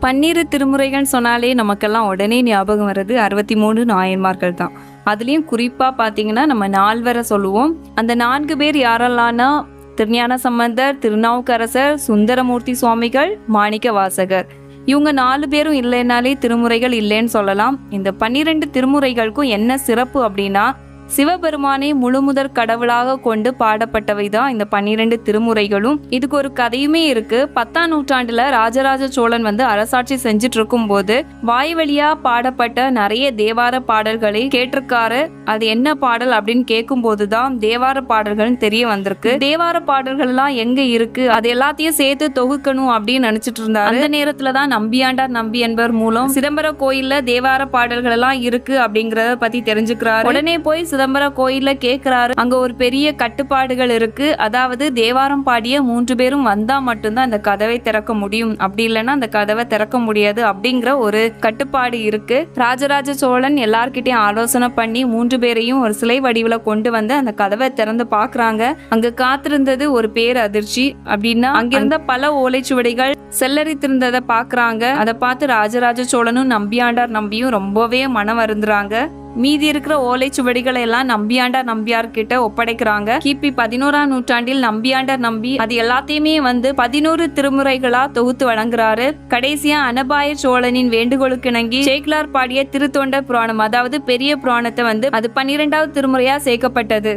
பன்னிரு திருமுறைகள் சொன்னாலே நமக்கெல்லாம் உடனே ஞாபகம் வர்றது அறுபத்தி மூணு நாயன்மார்கள் தான். அதுலேயும் குறிப்பாக பார்த்தீங்கன்னா நம்ம நால்வரை சொல்லுவோம். அந்த நான்கு பேர் யாரெல்லாம்னா திருஞான சம்பந்தர் திருநாவுக்கரசர் சுந்தரமூர்த்தி சுவாமிகள் மாணிக்க வாசகர். இவங்க நாலு பேரும் இல்லைனாலே திருமுறைகள் இல்லைன்னு சொல்லலாம். இந்த பன்னிரெண்டு திருமுறைகளுக்கும் என்ன சிறப்பு அப்படின்னா சிவபெருமானை முழுமுதற் கடவுளாக கொண்டு பாடப்பட்டவை தான் இந்த பன்னிரெண்டு திருமுறைகளும். இதுக்கு ஒரு கதையுமே இருக்கு. பத்தாம் நூற்றாண்டுல ராஜராஜ சோழன் வந்து அரசாட்சி செஞ்சுட்டு இருக்கும்போது வாய் வழியா பாடப்பட்ட நிறைய தேவார பாடல்களை கேட்டிருக்காரு. அது என்ன பாடல் அப்படின்னு கேட்கும்போது தான் தேவார பாடல்கள்னு தெரிய வந்திருக்கு. தேவார பாடல்கள் எல்லாம் எங்க இருக்கு? அது எல்லாத்தையும் சேர்த்து தொகுக்கணும் அப்படின்னு நினைச்சிட்டு இருந்தாரு அந்த நேரத்துல தான் நம்பியாண்டார் நம்பி என்பவர் மூலம் சிதம்பர கோயில்ல தேவார பாடல்கள் எல்லாம் இருக்கு அப்படிங்கறத பத்தி தெரிஞ்சுக்கிறாரு. உடனே போய் சிதம்பரம் கோயில்ல கேக்குறாரு. அங்க ஒரு பெரிய கட்டுப்பாடுகள் இருக்கு. அதாவது தேவாரம் பாடிய மூன்று பேரும் வந்தா மட்டும்தான் அந்த கதவை திறக்க முடியும். அப்படி இல்லைன்னா அந்த கதவை திறக்க முடியாது அப்படிங்கிற ஒரு கட்டுப்பாடு இருக்கு. ராஜராஜ சோழன் எல்லார்கிட்டையும் ஆலோசனை பண்ணி மூன்று பேரையும் ஒரு சிலை வடிவில் கொண்டு வந்து அந்த கதவை திறந்து பாக்குறாங்க. அங்க காத்திருந்தது ஒரு பேர் அதிர்ச்சி. அப்படின்னா அங்கிருந்த பல ஓலைச்சுவடிகள் செல்லரித்திருந்ததை பாக்குறாங்க. அதை பார்த்து ராஜராஜ சோழனும் நம்பியாண்டார் நம்பியும் ரொம்பவே மனம் வருந்துறாங்க மீதி இருக்கிற ஓலைச்சுவடிகளை எல்லாம் நம்பியாண்டார் நம்பியார் கிட்ட ஒப்படைக்கிறாங்க. கிபி பதினோராம் நூற்றாண்டில் நம்பியாண்டார் நம்பி அது எல்லாத்தையுமே வந்து பதினோரு திருமுறைகளா தொகுத்து வழங்குறாரு. கடைசியா அனபாய சோழனின் வேண்டுகோளுக்கு இணங்கி சேக்கிலார் பாடிய திருத்தொண்ட புராணம் அதாவது பெரிய புராணத்தை வந்து அது பன்னிரெண்டாவது திருமுறையா சேர்க்கப்பட்டது.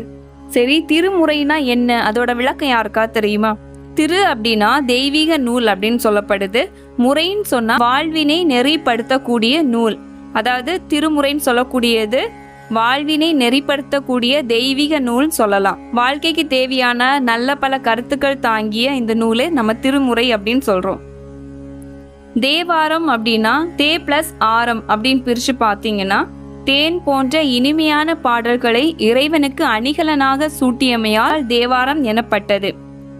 சரி திருமுறைனா என்ன? அதோட விளக்கம் யாருக்கா தெரியுமா? திரு அப்படின்னா தெய்வீக நூல் அப்படின்னு சொல்லப்படுது. முறைன்னு சொன்னா வாழ்வினை நெறிப்படுத்தக்கூடிய நூல். அதாவது திருமுறைன்னு சொல்லக்கூடியது வாழ்வினை நெறிப்படுத்தக்கூடிய தெய்வீக நூல் சொல்லலாம். வாழ்க்கைக்கு தேவையான நல்ல பல கருத்துக்கள் தாங்கிய இந்த நூலே நம்ம திருமுறை அப்படின்னு சொல்றோம். தேவாரம் அப்படின்னா தே பிளஸ் ஆரம் அப்படின்னு பிரிச்சு பார்த்தீங்கன்னா தேன் போன்ற இனிமையான பாடல்களை இறைவனுக்கு அணிகலனாக சூட்டியமையால் தேவாரம் எனப்பட்டது.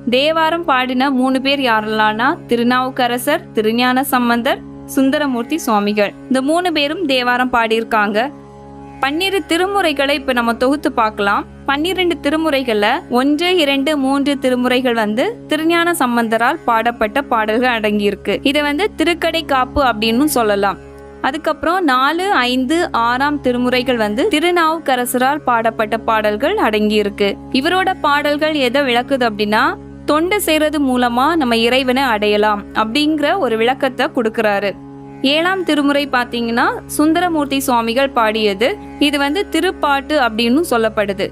தேவாரம் பாடின மூணு பேர் யாரெல்லாம்னா திருநாவுக்கரசர் திருஞான சம்பந்தர் சுந்தரமூர்த்தி சுவாமிகள். இந்த மூணு பேரும் தேவாரம் பாடியிருக்காங்க. பன்னிரு திருமுறைகளை இப்ப நம்ம தொகுத்து பார்க்கலாம். பன்னிரெண்டு திருமுறைகள்ல ஒன்று இரண்டு மூன்று திருமுறைகள் வந்து திருஞான சம்பந்தரால் பாடப்பட்ட பாடல்கள் அடங்கியிருக்கு. இதை வந்து திருக்கடை காப்பு அப்படின்னு சொல்லலாம். அதுக்கப்புறம் நாலு ஐந்து ஆறாம் திருமுறைகள் வந்து திருநாவுக்கரசரால் பாடப்பட்ட பாடல்கள் அடங்கியிருக்கு. இவரோட பாடல்கள் எதை விளக்குது அப்படின்னா தொண்டு செய்கிறது மூலமா நம்ம இறைவனை அடையலாம் அப்படிங்கிற ஒரு விளக்கத்தை கொடுக்கறாரு. ஏழாம் திருமுறை பாத்தீங்கன்னா சுந்தரமூர்த்தி சுவாமிகள் பாடியது. இது வந்து திருப்பாட்டு அப்படின்னு சொல்லப்படுது.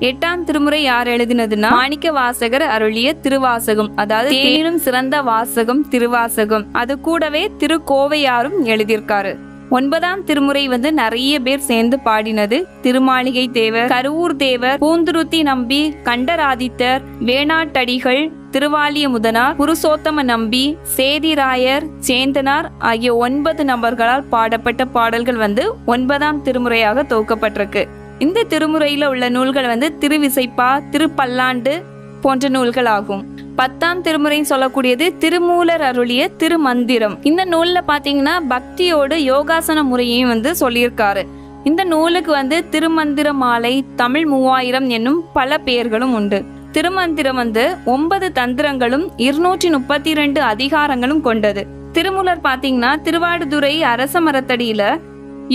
எட்டாம் திருமுறை யார் எழுதினதுன்னா மாணிக்க வாசகர் அருளிய திருவாசகம் அதாவது தேனும் சிறந்த வாசகம் திருவாசகம். அது கூடவே திருக்கோவையாரும் எழுதியிருக்காரு. ஒன்பதாம் திருமுறை வந்து நிறைய பேர் சேர்ந்து பாடினது. திருமாளிகை தேவர் கருவூர் தேவர் பூந்துருத்தி நம்பி கண்டராதித்தர் வேணாட்டடிகள் திருவாலிய முதனார் புருஷோத்தம நம்பி சேதிராயர் சேந்தனார் ஆகிய ஒன்பது நபர்களால் பாடப்பட்ட பாடல்கள் வந்து ஒன்பதாம் திருமுறையாக தொகுக்கப்பட்டிருக்கு. இந்த திருமுறையில உள்ள நூல்கள் வந்து திருவிசைப்பா திருப்பல்லாண்டு போன்ற நூல்கள் ஆகும். பத்தாம் திருமுறைன்னு சொல்லக்கூடியது திருமூலர் அருளிய திருமந்திரம். இந்த நூல்ல பாத்தீங்கன்னா பக்தியோடு யோகாசன முறையையும் வந்து சொல்லியிருக்காரு. இந்த நூலுக்கு வந்து திருமந்திர மாலை தமிழ் மூவாயிரம் என்னும் பல பெயர்களும் உண்டு. திருமந்திரம் வந்து ஒன்பது தந்திரங்களும் இருநூற்றி முப்பத்தி ரெண்டு அதிகாரங்களும் கொண்டது. திருமூலர் பாத்தீங்கன்னா திருவாடுதுறை அரச மரத்தடியில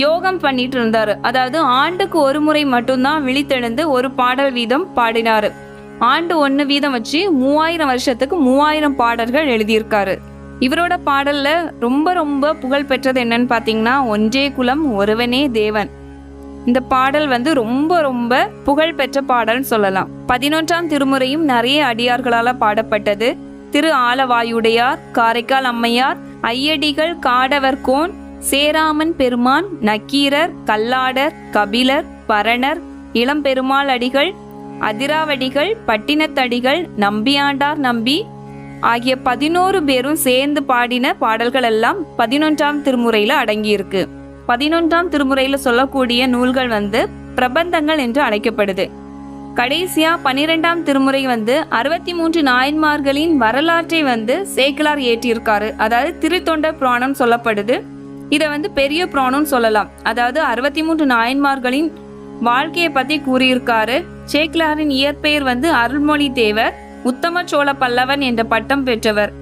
யோகம் பண்ணிட்டு இருந்தாரு. அதாவது ஆண்டுக்கு ஒரு முறை மட்டும்தான் விழித்தெழுந்து ஒரு பாடல் வீதம் பாடினாரு. ஆண்டு ஒன்று வீதம் வச்சு மூவாயிரம் வருஷத்துக்கு மூவாயிரம் பாடல்கள் எழுதியிருக்காரு. இவரோட பாடல்ல ரொம்ப ரொம்ப புகழ் பெற்றது என்னன்னு பார்த்தீங்கன்னா ஒன்றே குலம் ஒருவனே தேவன். இந்த பாடல் வந்து ரொம்ப ரொம்ப புகழ் பெற்ற பாடல்னு சொல்லலாம். பதினொன்றாம் திருமுறையும் நிறைய அடியார்களால் பாடப்பட்டது. திரு ஆலவாயுடையார் காரைக்கால் அம்மையார் ஐயடிகள் காடவர்கோன் சேராமன் பெருமான் நக்கீரர் கல்லாடர் கபிலர் பரணர் இளம்பெருமாள் அடிகள் அதிராவடிகள் பட்டினத்தடிகள் நம்பியாண்டார் நம்பி ஆகிய பதினோரு பேரும் சேர்ந்து பாடின பாடல்கள் எல்லாம் பதினொன்றாம் திருமுறையில் அடங்கியிருக்கு. பதினொன்றாம் திருமுறையில் சொல்லக்கூடிய நூல்கள் வந்து பிரபந்தங்கள் என்று அழைக்கப்படுது. கடைசியா பன்னிரெண்டாம் திருமுறை வந்து அறுபத்தி மூன்று நாயன்மார்களின் வரலாற்றை வந்து சேக்கிலார் ஏற்றியிருக்காரு. அதாவது திருத்தொண்ட புராணம் சொல்லப்படுது. இதை வந்து பெரிய புராணம்னு சொல்லலாம். அதாவது அறுபத்தி மூன்று நாயன்மார்களின் வாழ்க்கையை பத்தி கூறியிருக்காரு. சேக்கிலாரின் இயற்பெயர் வந்து அருள்மொழி தேவர் உத்தம சோழ பல்லவன் என்ற பட்டம் பெற்றவர்.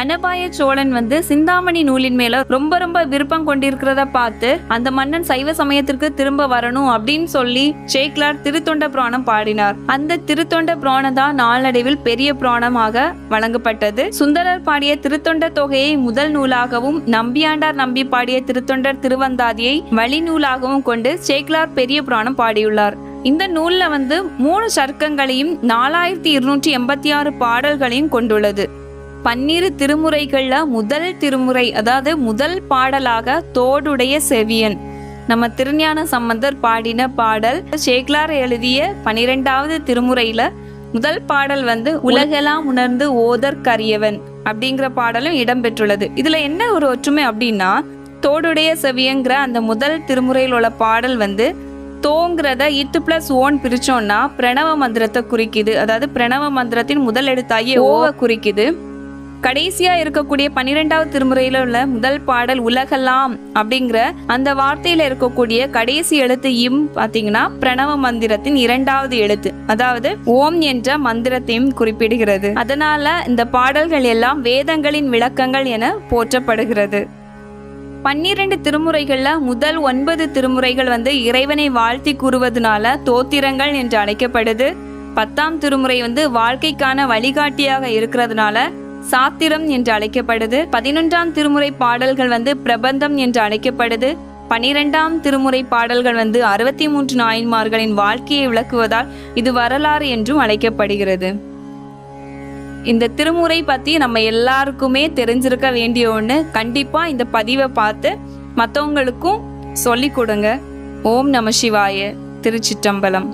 அனபாய சோழன் வந்து சிந்தாமணி நூலின் மேல ரொம்ப ரொம்ப விருப்பம் கொண்டிருக்கிறத பார்த்து அந்த மன்னன் சைவ சமயத்திற்கு திரும்ப வரணும் அப்படின்னு சொல்லி சேக்லார் திருத்தொண்ட புராணம் பாடினார். அந்த திருத்தொண்ட புராணம் தான் நாளடைவில் பெரிய புராணமாக வழங்கப்பட்டது. சுந்தரர் பாடிய திருத்தொண்ட தொகையை முதல் நூலாகவும் நம்பியாண்டார் நம்பி பாடிய திருத்தொண்டர் திருவந்தாதியை வழி நூலாகவும் கொண்டு சேக்லார் பெரிய புராணம் பாடியுள்ளார். இந்த நூலில் வந்து மூணு சர்க்கங்களையும் நாலாயிரத்தி இருநூற்றி எண்பத்தி ஆறு பாடல்களையும் கொண்டுள்ளது. பன்னிரு திருமுறைகளில் முதல் திருமுறை அதாவது முதல் பாடலாக தோடுடைய செவியன். நம்ம திருஞான சம்பந்தர் பாடின பாடல் ஷேக்லார் எழுதிய பனிரெண்டாவது திருமுறையில முதல் பாடல் வந்து உலகெல்லாம் உணர்ந்து ஓதற்கரியவன் அப்படிங்கிற பாடலும் இடம்பெற்றுள்ளது. இதுல என்ன ஒரு ஒற்றுமை அப்படின்னா தோடுடைய செவியங்கிற அந்த முதல் திருமுறையில் உள்ள பாடல் வந்து தோங்கிறத இட்டு பிளஸ் ஓன் பிரிச்சோம்னா பிரணவ மந்திரத்தை குறிக்குது. அதாவது பிரணவ மந்திரத்தின் முதல் எழுத்தாகிய ஓவை குறிக்குது. கடைசியா இருக்கக்கூடிய பன்னிரெண்டாவது திருமுறையில உள்ள முதல் பாடல் உலகெல்லாம் அப்படிங்கிற அந்த வார்த்தையில இருக்கக்கூடிய கடைசி எழுத்து இம் பாத்தீங்கன்னா பிரணவ மந்திரத்தின் இரண்டாவது எழுத்து. அதாவது ஓம் என்ற மந்திரத்தையும் குறிப்பிடுகிறது. அதனால இந்த பாடல்கள் எல்லாம் வேதங்களின் விளக்கங்கள் என போற்றப்படுகிறது. பன்னிரண்டு திருமுறைகளில் முதல் ஒன்பது திருமுறைகள் வந்து இறைவனை வாழ்த்தி கூறுவதனால தோத்திரங்கள் என்று அழைக்கப்படுது. பத்தாம் திருமுறை வந்து வாழ்க்கைக்கான வழிகாட்டியாக இருக்கிறதுனால சாத்திரம் என்று அழைக்கப்படுது. பதினொன்றாம் திருமுறை பாடல்கள் வந்து பிரபந்தம் என்று அழைக்கப்படுது. பனிரெண்டாம் திருமுறை பாடல்கள் வந்து அறுபத்தி மூன்று நாயன்மார்களின் வாழ்க்கையை விளக்குவதால் இது வரலாறு என்றும் அழைக்கப்படுகிறது. இந்த திருமுறை பற்றி நம்ம எல்லாருக்குமே தெரிஞ்சிருக்க வேண்டிய ஒன்று கண்டிப்பாக இந்த பதிவை பார்த்து மற்றவங்களுக்கும் சொல்லி கொடுங்க. ஓம் நம சிவாய திருச்சிற்றம்பலம்.